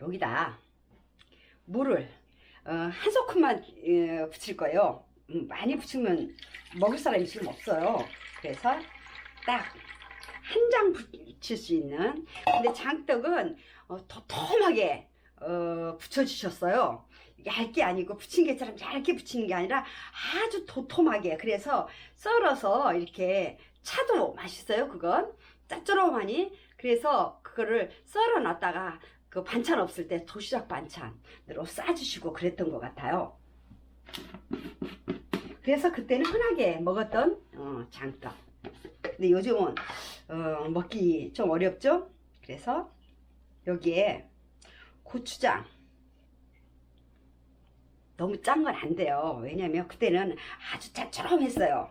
여기다 물을 어, 한 소큼만 어, 붙일 거예요. 음, 많이 붙이면 먹을 사람이 지금 없어요. 그래서 딱 한 장 붙일 수 있는 근데 장떡은 어, 도톰하게 어, 붙여주셨어요. 얇게 아니고 붙인 게처럼 얇게 붙이는 게 아니라 아주 도톰하게 그래서 썰어서 이렇게 차도 맛있어요 그건 짭조름하니 그래서 그거를 썰어 놨다가 그 반찬 없을 때 도시락 반찬으로 싸주시고 그랬던 것 같아요 그래서 그때는 흔하게 먹었던 어, 장떡 근데 요즘은 어, 먹기 좀 어렵죠 그래서 여기에 고추장 너무 짠 건 안 돼요. 왜냐면 그때는 아주 짭조름했어요.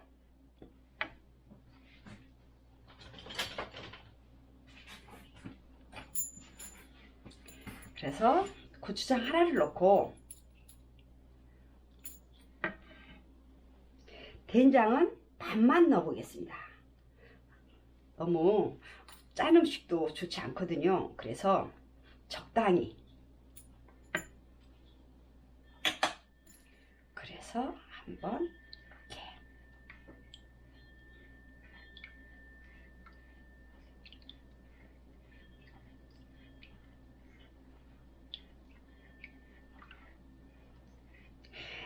그래서 고추장 하나를 넣고 된장은 반만 넣어보겠습니다. 너무 짠 음식도 좋지 않거든요. 그래서 적당히 그래서 한번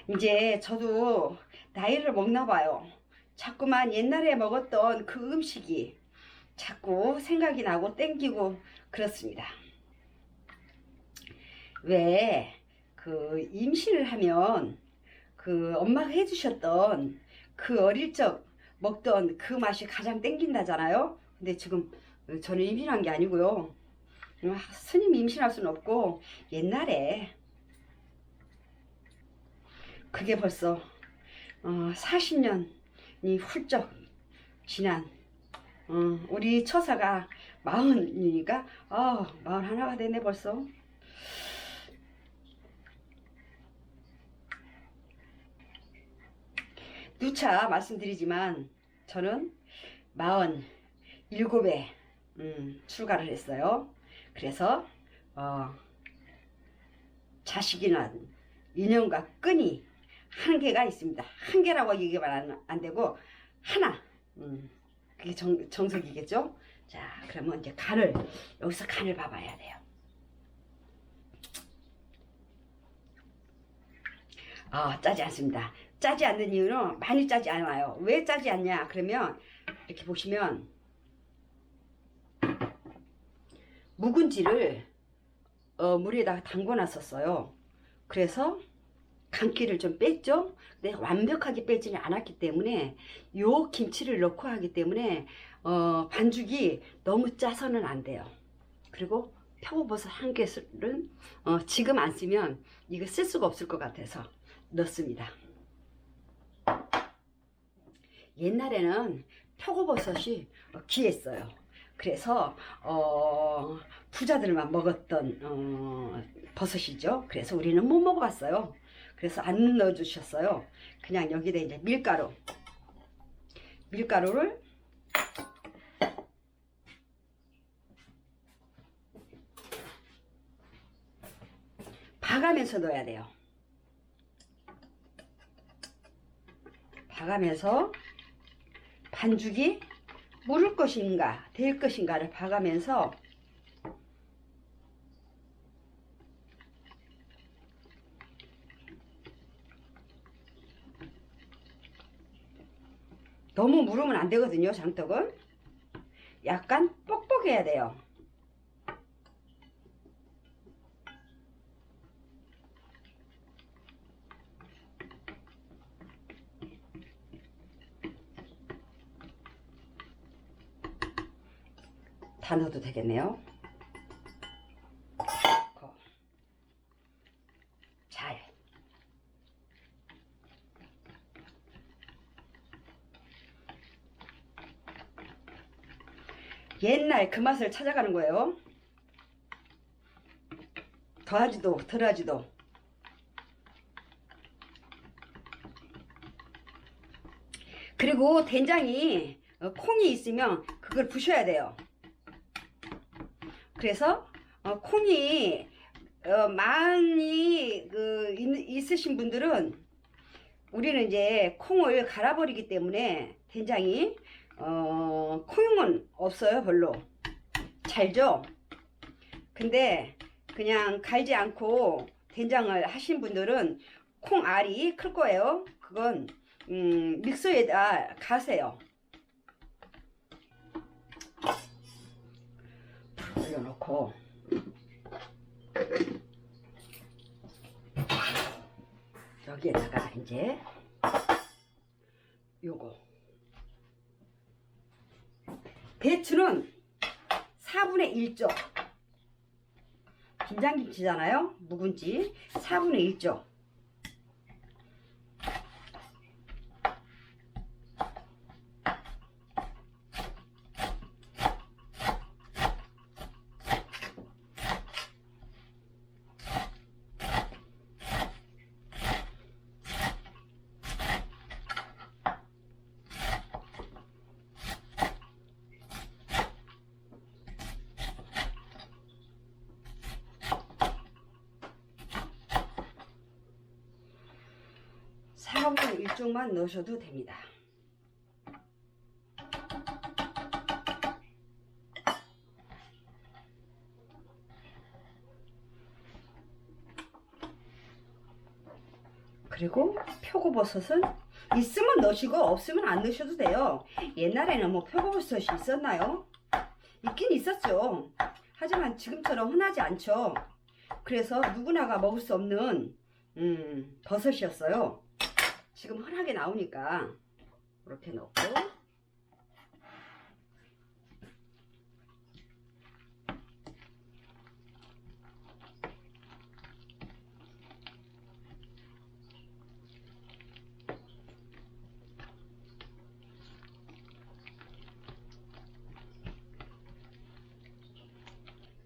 이제 저도 나이를 먹나 봐요. 자꾸만 옛날에 먹었던 그 음식이 자꾸 생각이 나고 땡기고 그렇습니다. 왜 그 임신을 하면 그 엄마가 해주셨던 그 어릴 적 먹던 그 맛이 가장 땡긴다잖아요. 근데 지금 저는 임신한 게 아니고요. 아, 스님 임신할 수는 없고 옛날에 그게 벌써 어, 40년이 훌쩍 지난 어, 우리 처사가 마흔이니까 아 마흔 하나가 됐네 벌써 누차 말씀드리지만 저는 마흔 일곱에 음, 출가를 했어요. 그래서 어, 자식이 난 인연과 끈이 한 개가 있습니다. 한 개라고 얘기하면 안, 안 되고 하나. 음, 그게 정, 정석이겠죠? 자, 그러면 이제 간을 여기서 간을 봐봐야 돼요. 아, 짜지 않습니다. 짜지 않는 이유는 많이 짜지 않아요. 왜 짜지 않냐? 그러면 이렇게 보시면 묵은지를 어, 물에다가 담궈 놨었어요. 그래서 간기를 좀 뺐죠. 근데 완벽하게 빼지는 않았기 때문에 요 김치를 넣고 하기 때문에 어, 반죽이 너무 짜서는 안 돼요. 그리고 표고버섯 한 개술은 어, 지금 안 쓰면 이거 쓸 수가 없을 것 같아서 넣습니다. 옛날에는 표고버섯이 어, 귀했어요. 그래서 어, 부자들만 먹었던 어, 버섯이죠. 그래서 우리는 못 먹어봤어요. 그래서 안 넣어주셨어요. 그냥 여기다 이제 밀가루, 밀가루를 봐가면서 넣어야 돼요. 봐가면서 반죽이 무를 것인가 될 것인가를 봐가면서 너무 무르면 안 되거든요 장떡은 약간 뻑뻑해야 돼요 다 넣어도 되겠네요. 거. 잘. 옛날 그 맛을 찾아가는 거예요. 더하지도 덜하지도. 그리고 된장이 어, 콩이 있으면 그걸 부셔야 돼요. 그래서 어, 콩이 어, 많이 그 있- 있으신 분들은 우리는 이제 콩을 갈아버리기 때문에 된장이 어, 콩은 없어요 별로 잘죠? 근데 그냥 갈지 않고 된장을 하신 분들은 콩 알이 클 거예요. 그건 음, 믹서에다 가세요. 불 올려놓고 여기에다가 이제 요거 배추는 4분의 1조. 김장김치잖아요. 묵은지. 4분의 1조 사분의 1쪽만 넣으셔도 됩니다. 그리고 표고버섯은 있으면 넣으시고 없으면 안 넣으셔도 돼요. 옛날에는 뭐 표고버섯이 있었나요? 있긴 있었죠. 하지만 지금처럼 흔하지 않죠. 그래서 누구나가 먹을 수 없는 음, 버섯이었어요. 지금 흔하게 나오니까 이렇게 넣고.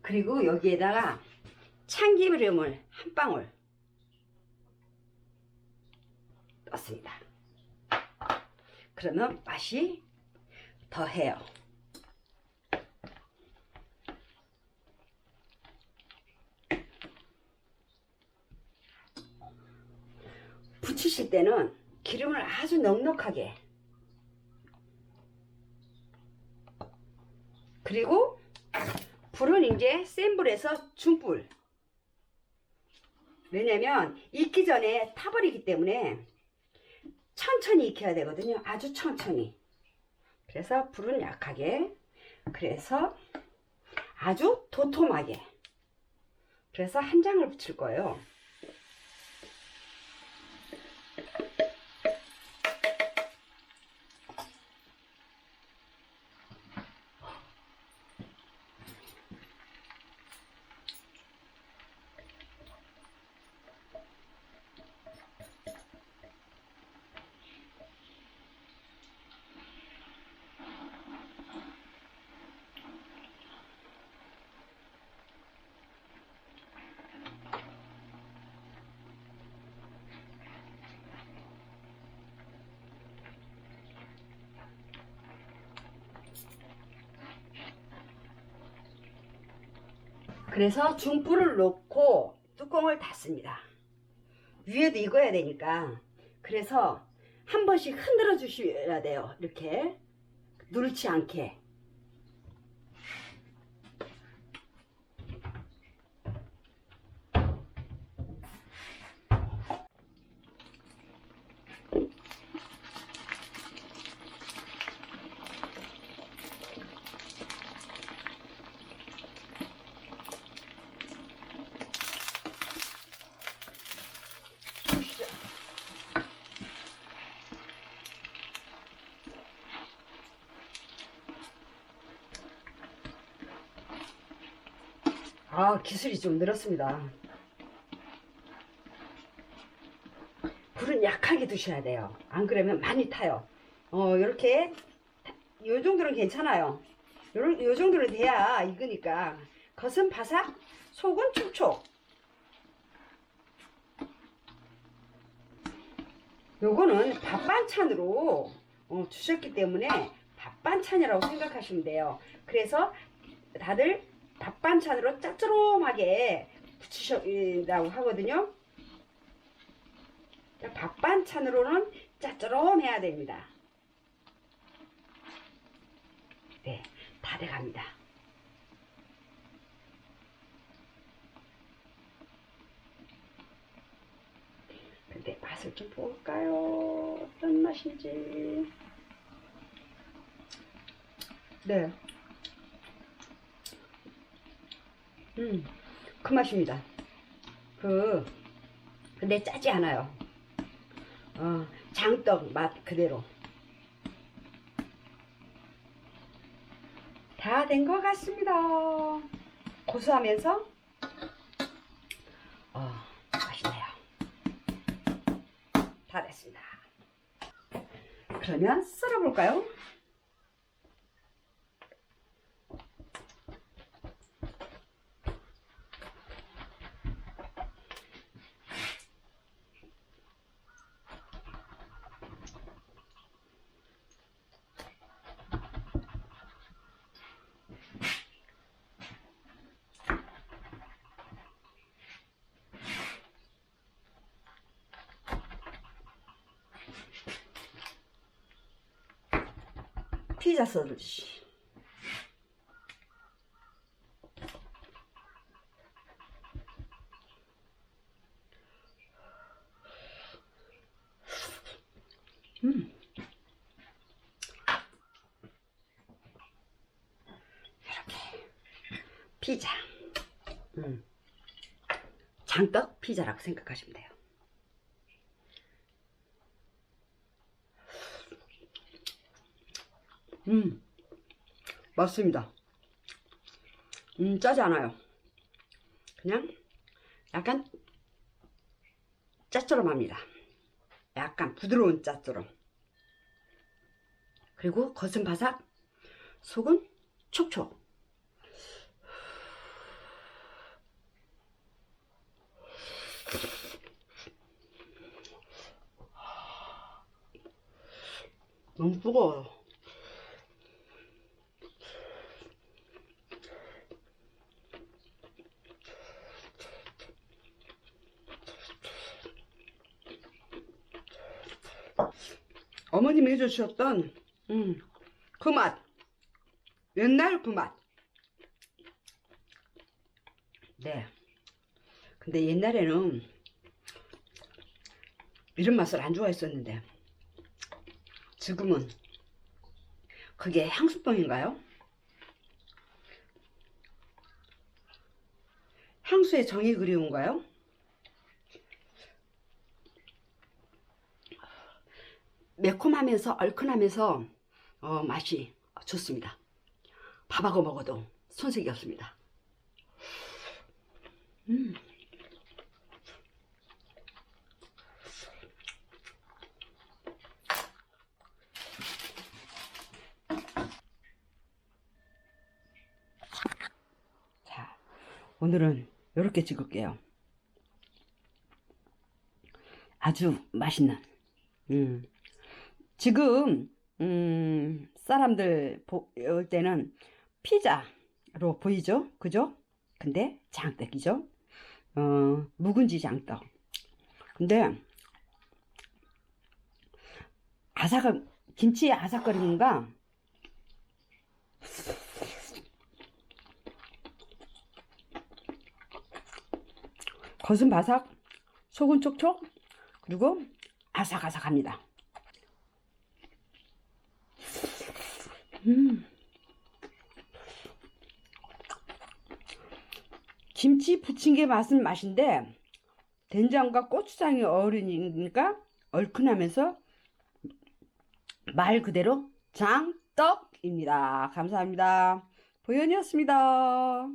그리고 여기에다가 참기름을 한 방울 넣습니다. 그러면 맛이 더해요. 부치실 때는 기름을 아주 넉넉하게 그리고 불은 이제 센 불에서 중불 왜냐면 익기 전에 타버리기 때문에 천천히 익혀야 되거든요. 아주 천천히. 그래서 불은 약하게. 그래서 아주 도톰하게. 그래서 한 장을 붙일 거예요. 그래서 중불을 놓고 뚜껑을 닫습니다. 위에도 익어야 되니까. 그래서 한 번씩 흔들어 주셔야 돼요. 이렇게. 누르지 않게. 아, 기술이 좀 늘었습니다. 불은 약하게 두셔야 돼요. 안 그러면 많이 타요. 어, 이렇게 요 정도는 괜찮아요. 요, 요 정도는 돼야 익으니까 겉은 바삭, 속은 촉촉. 요거는 밥 반찬으로 어, 주셨기 때문에 밥 반찬이라고 생각하시면 돼요. 그래서 다들 밥 반찬으로 짭조름하게 부치셔라고 하거든요. 밥 반찬으로는 짭조름해야 됩니다. 네, 다 돼갑니다. 근데 맛을 좀 볼까요? 어떤 맛인지. 네. 음, 그 맛입니다. 그, 근데 짜지 않아요. 어, 장떡 맛 그대로. 다 된 것 같습니다. 고소하면서, 어, 맛있네요. 다 됐습니다. 그러면 썰어볼까요? 피자 썰듯이. 음. 이렇게 피자. 음. 장떡 피자라고 생각하시면 돼요. 음, 맞습니다. 음, 짜지 않아요. 그냥 약간 짭조름합니다. 약간 부드러운 짭조름. 그리고 겉은 바삭, 속은 촉촉. 너무 뜨거워요. 해주셨던 음, 그 맛. 옛날 그 맛. 네. 근데 옛날에는 이런 맛을 안 좋아했었는데 지금은 그게 향수병인가요? 향수의 정이 그리운가요? 매콤하면서 얼큰하면서 어, 맛이 좋습니다. 밥하고 먹어도 손색이 없습니다. 음. 자, 오늘은 이렇게 찍을게요. 아주 맛있는. 음. 지금 음, 사람들 볼 때는 피자로 보이죠? 그죠? 근데 장떡이죠? 어, 묵은지 장떡. 근데 아삭 김치의 아삭거림과 겉은 바삭, 속은 촉촉, 그리고 아삭아삭합니다. 음. 김치 게 맛은 맛인데 된장과 고추장이 어우르니까 얼큰하면서 말 그대로 장떡입니다. 감사합니다. 보현이었습니다.